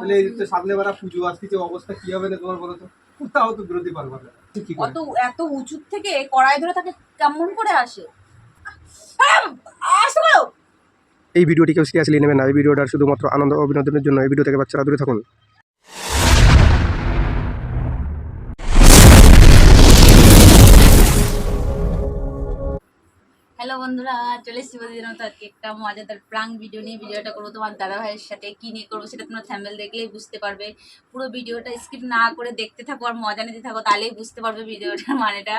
তাহলে এই তো সামনে বারা পুজো আসতেছে অবস্থা কি হবে না তোমার বলো তো? কোথাও তো বিরতি পারবা না। অত এত উঁচু থেকে কড়াই ধরে তাকে কেমন করে আসে? আসতে এই ভিডিওটি কেউ সিরিয়াসলি নেবেন না। এই ভিডিওটার শুধুমাত্র আনন্দ ও বিনোদনের জন্য। এই ভিডিও থেকে বাচ্চারা দূরে থাকুন। বন্ধুরা, চলে এসেছি প্রতিদিন মতো আজকে একটা মজাদার প্রাং ভিডিও নিয়ে। ভিডিওটা করব তোমার দাদা ভাইয়ের সাথে, কি নিয়ে করব সেটা তোমরা থ্যাম্বেল দেখলেই বুঝতে পারবে। পুরো ভিডিওটা স্কিপ না করে দেখতে থাকো আর মজা নিতে থাকো, তাহলেই বুঝতে পারবে ভিডিওটার মানেটা।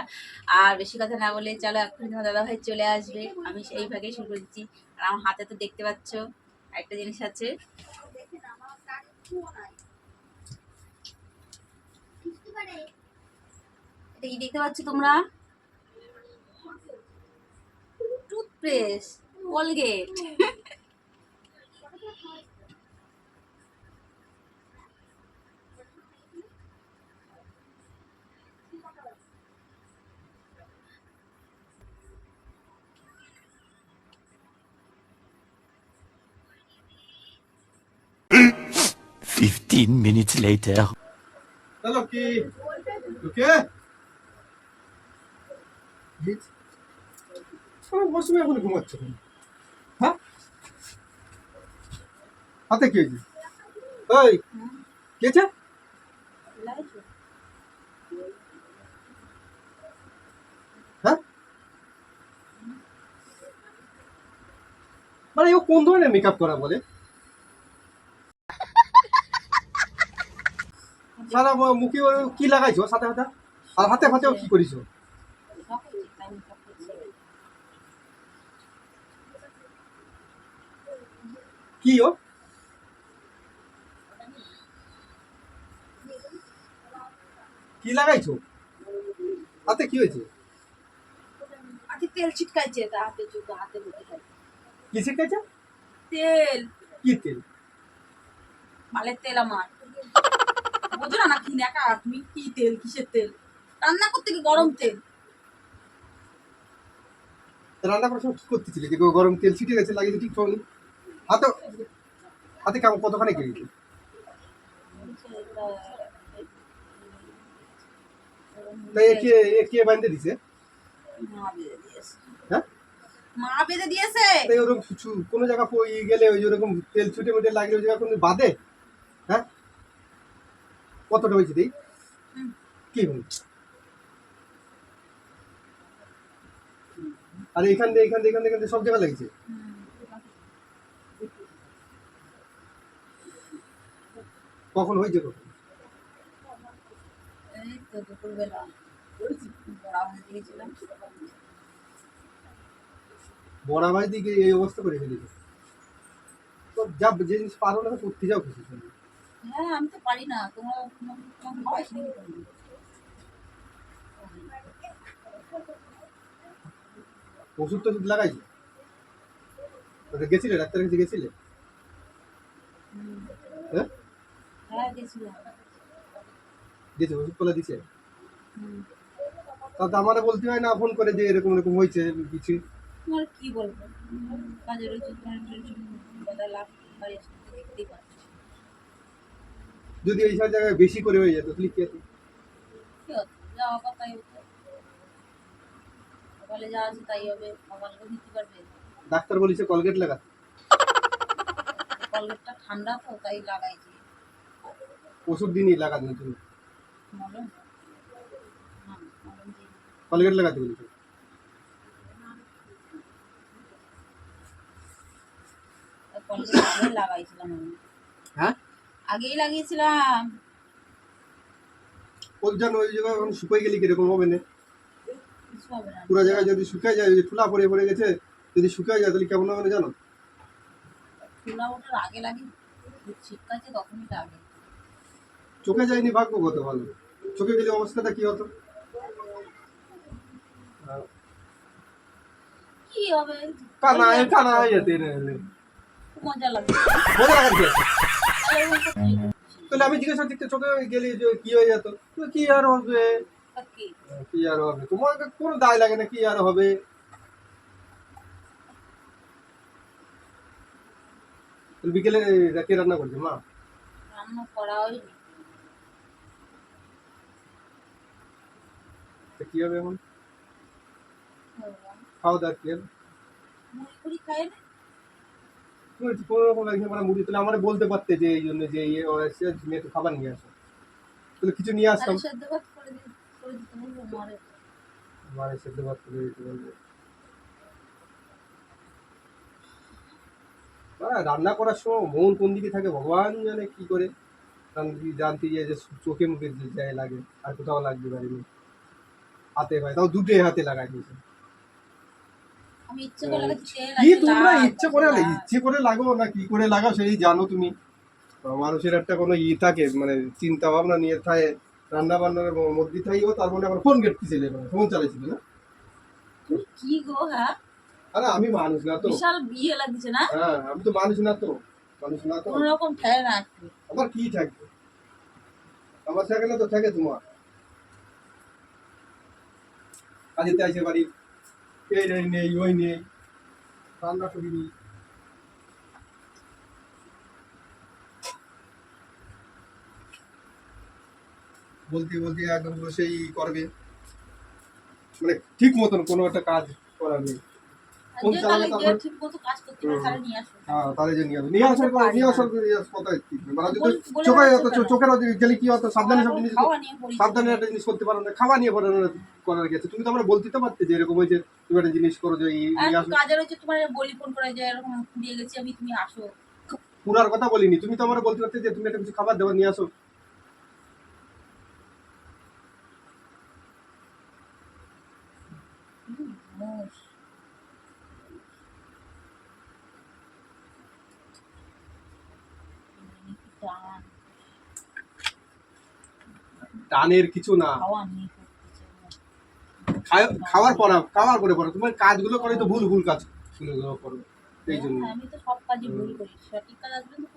আর বেশি কথা না বলে চলো এখন তোমার দাদা ভাই চলে আসবে। আমি সেই ভাগে শুরু করে দিচ্ছি আর আমার হাতে তো দেখতে পাচ্ছ, একটা জিনিস আছে। এটা দেখতে পাচ্ছ তোমরা? toothpaste, Colgate. Fifteen minutes later. Hello, Key. Okay? ওকে মৌসুমি এখন ঘুমাচ্ছ কেন? হ্যাঁ? হাতে কি হয়েছে ওই কে আছে হ্যাঁ? মানে ও কোন ধরনের মেকআপ করা বলে? সারা মুখে কি লাগাইছো সাথে হাতে আর হাতে ফাতেও কি করিছো? কি ও? কি লাগাইছো? হাতে কি হয়েছে? তেল ছিটকাইছে তা হাতে হাতে কি তেল। কি তেল? মালের তেল আমার। বুঝো না দেখা তুমি কি তেল? কিসের তেল? রান্না করতে কি গরম তেল? রান্না করার সময় কি করতেছিলে? যে গরম তেল ছিটে গেছে লাগিয়ে ঠিক ঠোনি হাতে হাতে কেমন কতখানি গেছে তাই এ কে কে বাঁধতে দিছে? দিয়েছে। হ্যাঁ? মা বেঁধে দিয়েছে? তাই ওরকম কিছু কোনো জায়গা গেলে ওই ওরকম তেল ছুটে মুটে লাগলে ওই জায়গা কোনো বাদে হ্যাঁ? কতটা হয়েছে দেই? কি হল আর এখান দিয়ে এখান দিয়ে এখান দিয়ে সব জায়গা লেগেছে কখন হয়েছে তো দুপুরবেলা। বড়া ভাই দিকে এই অবস্থা করে ফেলেছে। তো যা যে জিনিস পারো না করতে যাও কিছু হ্যাঁ আমি তো পারি না। তোমরা ওষুধ টষুধ লাগাইছে? গেছিলে ডাক্তারের কাছে গেছিলে? হ্যাঁ? দিয়েছে ওষুধ পালা দিছে হুম। তা তো আমারে বলতে হয় না ফোন করে যে এরকম এরকম হয়েছে কিছু। তোমার কি বলব? কাজের লাভ বাড়ি দেখতেই পাচ্ছি। যদি এই সব জায়গায় বেশি করে হয়ে যেত তাহলে কি হতো? কি হতো? যাওয়া কথাই হতো। সকালে যা আছে তাই হবে সকালকে দিতে পারবে। ডাক্তার বলেছে কলগেট লাগা কলগেটটা ঠান্ডা তো তাই লাগাইছি। ওষুধ দিনই লাগা দিন তুমি কলগেট লাগাতে লাগাইছিলাম হ্যাঁ? আগেই লাগিয়েছিলাম। জন্য ওই এখন গেলে কীরকম হবে না? পুরো জায়গায় যদি শুকিয়ে যায় পড়ে পড়ে গেছে যদি শুকিয়ে যায় তাহলে কেমন হবে না জানো? ওঠার আগে লাগে ছিটকাচ্ছে তখনই লাগে। চোখে যায়নি ভাগ্য কত ভালো? চোখে গেলে অবস্থাটা কি হতো? কি হবে? কানা কানা যেতে মজা লাগে মজা লাগার তাহলে আমি জিজ্ঞাসা করতে চোখে গেলে যে কি হয়ে যেত? কি আর হবে? কি? কি আর হবে? তোমার কোনো দায় লাগে না কি আর হবে? বিকেলে রাতে রান্না করছে মা? রান্না করা হয়নি তো কি হবে এখন? খাওয়া দাওয়া। কি হবে? কোনো রকম লাগছে মানে মুড়ি তাহলে আমার বলতে পারতে যে এই জন্য যে ইয়ে এসে মেয়ে একটু খাবার নিয়ে আসো। তাহলে কিছু নিয়ে আসতাম। মারে। সেদ্ধ ভাত করে দিতে বলবে রান্না করার সময় মন কোন দিকে থাকে ভগবান জানে কি করে। জানতে যে চোখে মুখে যায় লাগে আর কোথাও লাগবে লাগতে পারেনি হাতে হয় তাও দুটোই হাতে লাগাই দিয়েছে। কি তোমরা ইচ্ছে করে ইচ্ছে করে লাগাও না কি করে লাগাও সেই জানো তুমি। মানুষের একটা কোনো ই থাকে মানে চিন্তা ভাবনা নিয়ে থাকে রান্না বান্নার মধ্যে থাকিও তার মধ্যে আবার ফোন ঘেটতেছিল ফোন চালাইছিল না। কি গো হ্যাঁ? আরে আমি মানুষ না তো। বিশাল বিয়ে লাগছে না? হ্যাঁ আমি তো মানুষ না তো মানুষ না তো। কোন রকম ঠেয় না আমার কি থাকবে? আমার থাকে না তো থাকে তোমার। কাজেতে আসে বাড়ি এই নেই নেই, ওই নেই, রান্না করিনি। বলতে বলতে একদম সেই করবে। মানে ঠিক মতন কোনো একটা কাজ করার আর কোন যে চালাবে তারপর? ঠিক মতো কাজ করতে পারে নিয়ে আসো হ্যাঁ তাহলে যে নিয়ে আসবে নিয়ে আসার পর নিয়ে আসার পর কথা মানে যদি চোখে অত চোখের গেলে কি হতো সাবধানে সব জিনিস নিয়ে পড়ি। সাবধানে একটা জিনিস করতে পারো না খাওয়া নিয়ে পড়ানো করার গেছে। তুমি তো আমরা বলতে তো পারতে যে এরকম হয়েছে তুমি একটা জিনিস করো যে এই নিয়ে একটু কাজের হচ্ছে তোমার বলি ফোন করে যে এরকম ফুরিয়ে গেছি আমি তুমি আসো। পুরার কথা বলিনি। তুমি তো আমরা বলতে পারতে যে তুমি একটা কিছু খাবার দেওয়া নিয়ে আসো। টানের কিছু না। খাওয়ার পর খাওয়ার পরে পরে। তোমার কাজগুলো করে তো ভুল ভুল কাজগুলো করো। এই জন্য।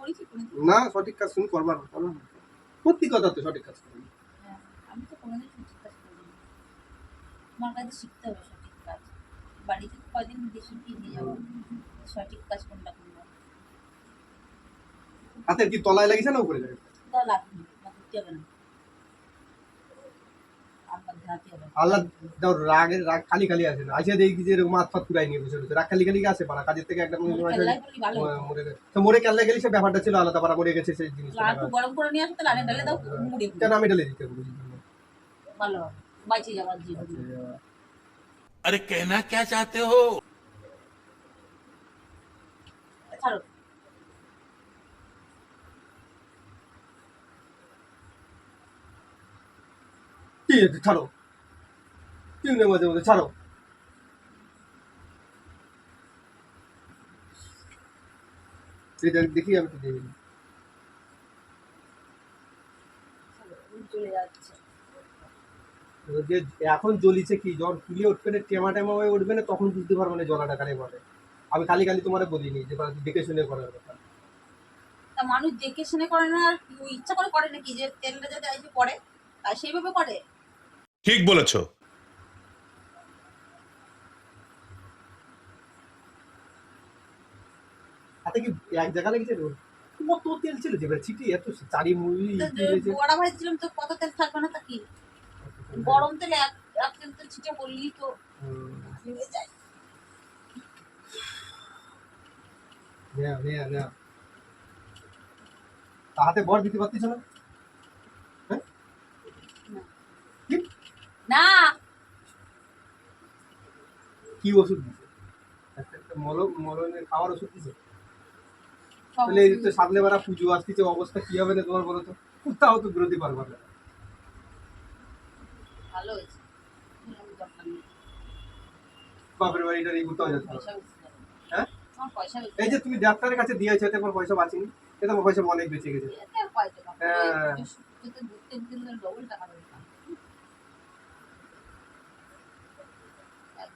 করি। না সঠিক কাজ তুমি করবার না সত্যি কথা তো সঠিক কাজ করবে হ্যাঁ, আমি তো কোনোদিন সঠিক কাজ করিনি। আমার কাছে শিখতে হবে সঠিক কাজ। বাড়িতে কদিন কি নিয়ে যাব সঠিক কাজ কোনটা করব? হাতের কি তলায় লাগিয়েছে না উপরে লাগিয়েছে তাও লাগবে না আমার করতে হবে না আমার ধাতে হবে আল্লাহ দাও রাগের রাগ খালি খালি আছে না আসে দেখি যে এরকম হাত ফাত পুরাই নিয়ে বসে রয়েছে রাগ খালি খালি আসে পারা কাজের থেকে একটা কোনো সময় খেলাই করলি ভালো হতো। মরে গেছে তো মরে কেল্লা গেলে সে ব্যাপারটা ছিল আলাদা পারা মরে গেছে সেই জিনিসটা আর একটু গরম করে নিয়ে আসো তাহলে আরে ঢালে দাও মুড়ে দিও। কেন আমি ঢেলে দিতে পারি ভালো হবে বাইচে যাওয়ার জীবন अरे कहना क्या चाहते हो ছাড়ো কি আছে, ছাড়ো। নেই মাঝে মাঝে ছাড়ো। দেখি আমি তো যাচ্ছে যে এখন জ্বলিছে কি, জ্বর ফুলিয়ে উঠবে না, টেমা টেমা হয়ে উঠবে না, তখন বুঝতে পারবে না জলাটা কারে বলে। আমি খালি খালি তোমার বলিনি যে বাড়ি দেখে শুনে করার কথা। তা মানুষ দেখে শুনে করে না আর ইচ্ছা করে করে নাকি যে তেলটা যাতে এসে পড়ে আর সেইভাবে করে? ঠিক বলেছ। হাতে কি এক জায়গা লেগেছে? রে? কত তেল ছিল যে এবার ছিটি এত চারি মুড়ি তো বড়া ভাজছিলাম তো কত তেল থাকবে না তা কি? গরম তেলে এক এক তেল তেল ছিটে বললি তো। ভেঙে যায়। হাতে বর দিতে পারতিস না হ্যাঁ? কি? না। কি ওষুধ দিছে? মলম মলমের খাওয়ার ওষুধ দিছে? তাহলে এই তো সামনে বেলা পুজো আসতেছে অবস্থা কি হবে না তোমার বলো তো? কোথাও তো বিরোধী পারবা না। ভালো হয়েছে। বাপের বাড়িটার এই কোথাও যেতে হ্যাঁ? আমার এই যে তুমি ডাক্তারের কাছে দিয়েছ এতে তোমার পয়সা বাঁচেনি। এতে তোমার পয়সা অনেক বেঁচে গেছে। হ্যাঁ।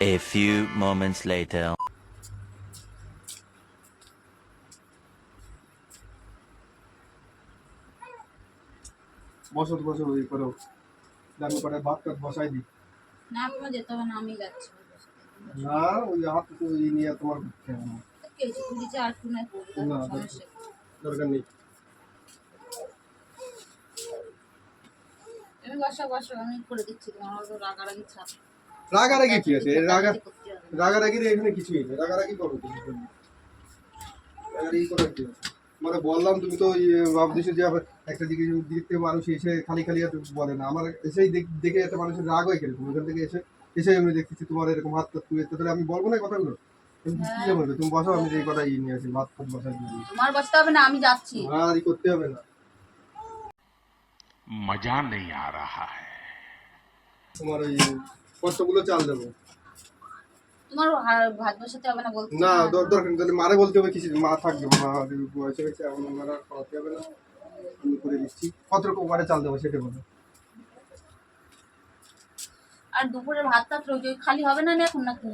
A few moments later. বসো বসো ওই করো আমি করে ভাত টাত বসাই দিই না আপনার যেতে হবে না আমি যাচ্ছি না ওই হাত তো এই নিয়ে তোমার করতে হবে না। কেজি কুড়িতে আর টু নাই করব না, সমস্যা কি? দরকার নেই তুমি বসো বসো আমি করে দিচ্ছি তোমার তো রাগারাগি ছাপ রাগারাগি কি আছে? রাগা রাগারাগির এখানে কিছুই নেই। রাগারাগি করো রাগারাগি করার কি আছে? মানে বললাম তুমি তো ইয়ে ভাবতেছো যে একটা দিকে দিক মানুষ এসে খালি খালি আর বলে না। আমার এসেই দেখে একটা মানুষের রাগ হয় কীরকম? ওখান থেকে এসে এসে আমি দেখতেছি তোমার এরকম হাত তাত তুলে তাহলে আমি বলব না কথাগুলো? কি হ্যাঁ। বলবে? তুমি বসো আমি এই কথাই নিয়ে আসি ভাত ফাত বসাই তোমার বসতে হবে না আমি যাচ্ছি। হ্যাঁ আর করতে হবে না। মজা নেই আ রাহা হ্যায়। তোমার ওই কষ্টগুলো চাল দেবো। তোমার ভাত বসাতে হবে না না দর- দরকার নেই তাহলে মারে বলতে হবে কিছু মা থাকবে মা বয়সে গেছে এখন মারা খাওয়াতে হবে না। আমি করে দিচ্ছি। কত রকম চাল দেবো সেটা বলো। আর দুপুরে ভাত টাত খালি হবে না না এখন নাকি?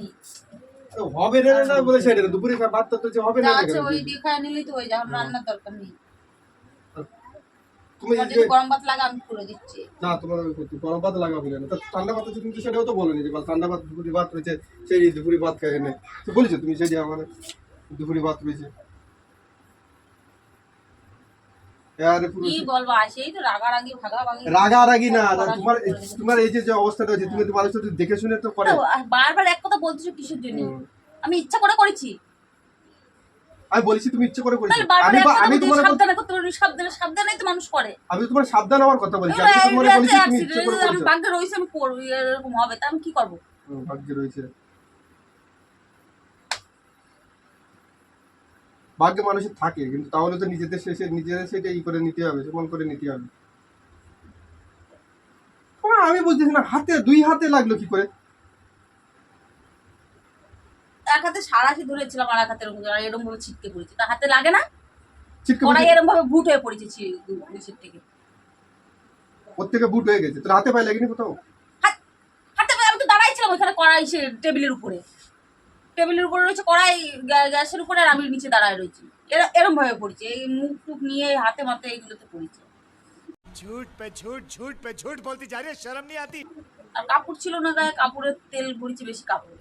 তো হবে না না বলে সেটা দুপুরে ভাত তো হবে না আছে ওই দিয়ে খায় নিলেই তো যাবে রান্নার দরকার নেই। তুমি তোমার এই যদি যে- গরম ভাত লাগে আমি করে দিচ্ছি। না তোমার গরম ভাত লাগাবে না। ঠান্ডা ভাত তুমি তো সেটাও তো বলোনি যে ঠান্ডা ভাত দুপুরে ভাত রয়েছে সেই দুপুরে ভাত খাই না তো বলেছ তুমি সেটা আমার দুপুরে ভাত রয়েছে। আরে পুরো কি বলব আসেই তো রাগারাগি না তোমার তোমার এই যে যে অবস্থাটা আছে তুমি তো দেখে শুনে তো করে। বারবার এক কথা বলতেছো কিসের জন্য? আমি ইচ্ছা করে করেছি। আমি বলেছি তুমি ইচ্ছে করে করেছ। আমি আমি তোমার সাবধানে করতে পারবি সাবধানে সাবধানেই তো মানুষ করে। আমি তোমার সাবধান হওয়ার কথা বলছি। আমি তোমার বলেছি তুমি ইচ্ছে করে accident, আমি করেছ। ভাগ্যে রয়েছে আমি করব এরকম হবে তা আমি কি করব? ভাগ্যে রয়েছে। ভাগ্যে মানুষের থাকে কিন্তু তাহলে তো নিজেদের শেষে নিজেদের সেটা ই করে নিতে হবে সমান করে নিতে হবে। আবার আমি বুঝতেছি না হাতে দুই হাতে লাগল কি করে? সারা সে ধরেছিলাম আর এক হাতে এরকম এরকম ভাবে ছিটকে পড়েছে। তা হাতে লাগে না? এরকম ভাবে বুট হয়ে পড়েছে নিচের মানে থেকে বুট হয়ে গেছে। তোর হাতে পায়ে লাগেনি কোথাও? হাতে পায়ে আমি তো দাঁড়াইছিলাম কড়াই সে টেবিলের উপরে। টেবিলের উপরে রয়েছে কড়াই গ্যাসের উপরে আর আমি নিচে দাঁড়ায় রয়েছি। এরম ভাবে পড়েছে। এই মুখ টুক নিয়ে হাতে মাথে এইগুলোতে পড়েছে। ঝুট পে ঝুট ঝুট পে ঝুট বলতে শরম নি আতি। আর কাপড় ছিল না গায়ে কাপড়ের তেল পড়েছে বেশি কাপড়ে।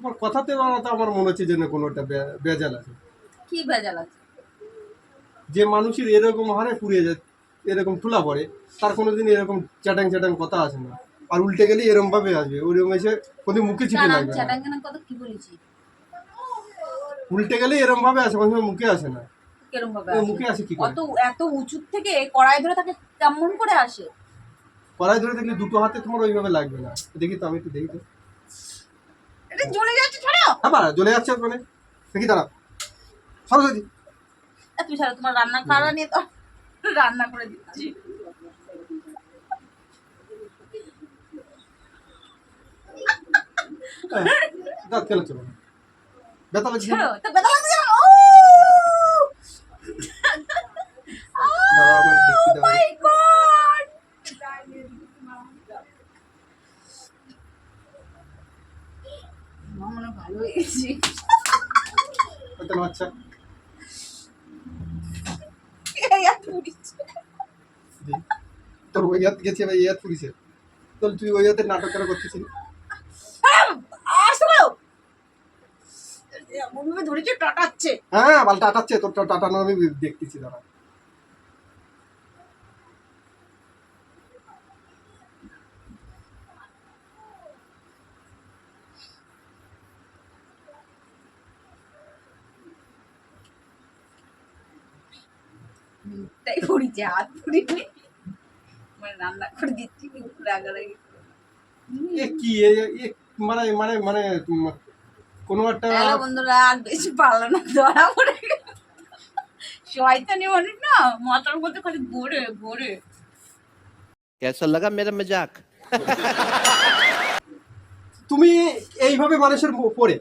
তোমার কথাতে তো আমার মনে হচ্ছে যেন কোনোটা বে- বেজাল আছে। কি ভেজাল আছে? যে মানুষের এরকম হারে পুড়িয়ে যায় এরকম ঠুলা পড়ে তার কোনোদিন এরকম চ্যাটাং চ্যাটাং কথা আসে না। আর উল্টে গেলে এরকম ভাবে আসবে ওরকম এসে কোনোদিন মুখে চিপে জানান লাগবে কথা কি বলেছি? উল্টে গেলে এরকম ভাবে আসে কোনো মুখে আসে না। কেরম ভাবে? মুখে আসে কি করে? অত এত উঁচু থেকে কড়াই ধরে তাকে কেমন করে আসে? কড়াই ধরে দেখলে দুটো হাতে তোমার ওইভাবে লাগবে না। দেখি তো আমি একটু দেখি তো। এটা জ্বলে যাচ্ছে ছাড়ো! আবার জ্বলে যাচ্ছে মানে দেখি দাঁড়া সরস্বতী তুমি ছাড়ো তোমার রান্না খাওয়া নিয়ে তো রান্না করে দিচ্ছি। দাঁত খেলাচ্ছে ব্যথা লাগছে। তো লাগছে ও! আমার দেখতে দাও। My God! আমার মনে ভালো হয়ে উড়িচ্ছে। তোর ওই হাত গেছে এই হাত তোর তুই ওই হাতের নাটক কেন করতেছিস? এমন ধরেছে টাটাচ্ছে। হ্যাঁ বালটা আটাচ্ছে তোর টাটানো আমি দেখতেছি দাঁড়া। তাই হাত মানে রান্না করে দিচ্ছি কি মানে মানে মানে কোনো একটা বন্ধুরা আর বেশি পারল না ধরা পড়ে শয়তানি অনেক না মাথার মধ্যে খালি ঘোরে ঘোরে। কেসা লাগা মেরা মজাক? তুমি এইভাবে মানুষের পরে।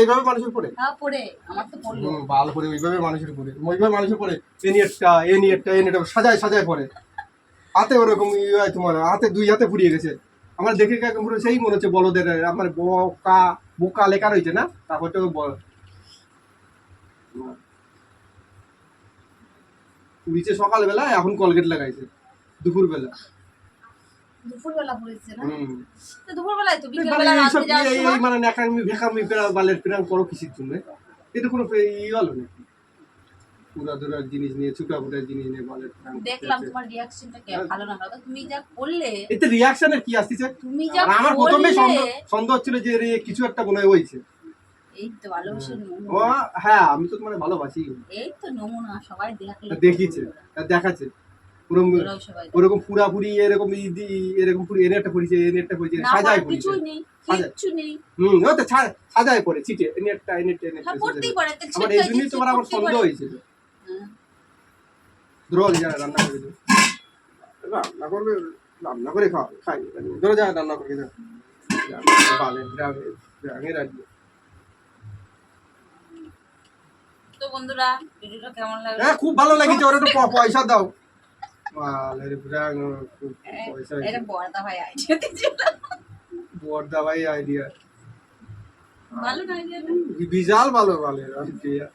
এইভাবে মানুষের পরে হ্যাঁ পড়ে। আমার তো পড়ল। বাল পরে ওইভাবে মানুষের পরে ওইভাবে মানুষের পরে এ নিয়েটটা এ নিয়েটটা এ নিয়েটটা সাজায় সাজায় পরে হাতে ওরকম ইয়ে তোমার হাতে দুই হাতে ফুরিয়ে গেছে। আমার দেখে কাকে পুরো সেই মনে হচ্ছে বড়দের আমার বোকা বোকা লেখা রয়েছে না? তারপর তো নিচে সকালবেলা এখন কলগেট লাগাইছে দুপুরবেলা। দুপুরবেলা পড়েছে না? তো দুপুরবেলায় তো মানে বিকেলবেলা রাতে যাওয়ার এই- এই সময় মানে ন্যাকামি ভেকামি পেরা বালের পেরাম করো কিসের জন্য? এটা কোনো ই হলো নাকি? পুরা জিনিস নিয়ে ছুটা ফুটা জিনিস নিয়ে বালের দেখলাম তোমার রিয়াকশনটা কে ভালো না ভালো তুমি যা করলে এতে রিয়াকশনের কি আসতেছে? তুমি যা আমার প্রথমে সন্দেহ হচ্ছিল যে কিছু একটা মনে হয় এই তো ও হ্যাঁ আমি তো তোমার ভালোবাসি। এই তো নমুনা সবাই দেখলে দেখিছে দেখাচ্ছে। ওরকম। ওরকম পুরাপুরি এরকম এরকম পুরি এনে একটা পরিছে এনে একটা পরিছে সাজায় কিছুই নেই। কিচ্ছু নেই হুম ও তো ছা- সাজায় পড়ে চিটে এনে একটা এনে একটা এনে হ্যাঁ পড়তেই পড়ে। তো আমার এই জন্যই তোমার আমার সন্দেহ। হয়েছিল হ্যাঁ। ধরো যা রান্না করে দিও রান্না করবে রান্না করে খাও খাই ধরো যা রান্না করে দাও ভালো গ্রামে গ্রামে রাখবে তো বন্ধুরা ভিডিওটা কেমন লাগল হ্যাঁ খুব ভালো লাগছে ওর একটু পয়সা দাও মালের ব্রাং খুব পয়সা এটা বড়দা ভাই আইডিয়া দিয়েছিল বর্দা ভাই আইডিয়া ভালো না বিশাল ভালো ভালো আইডিয়া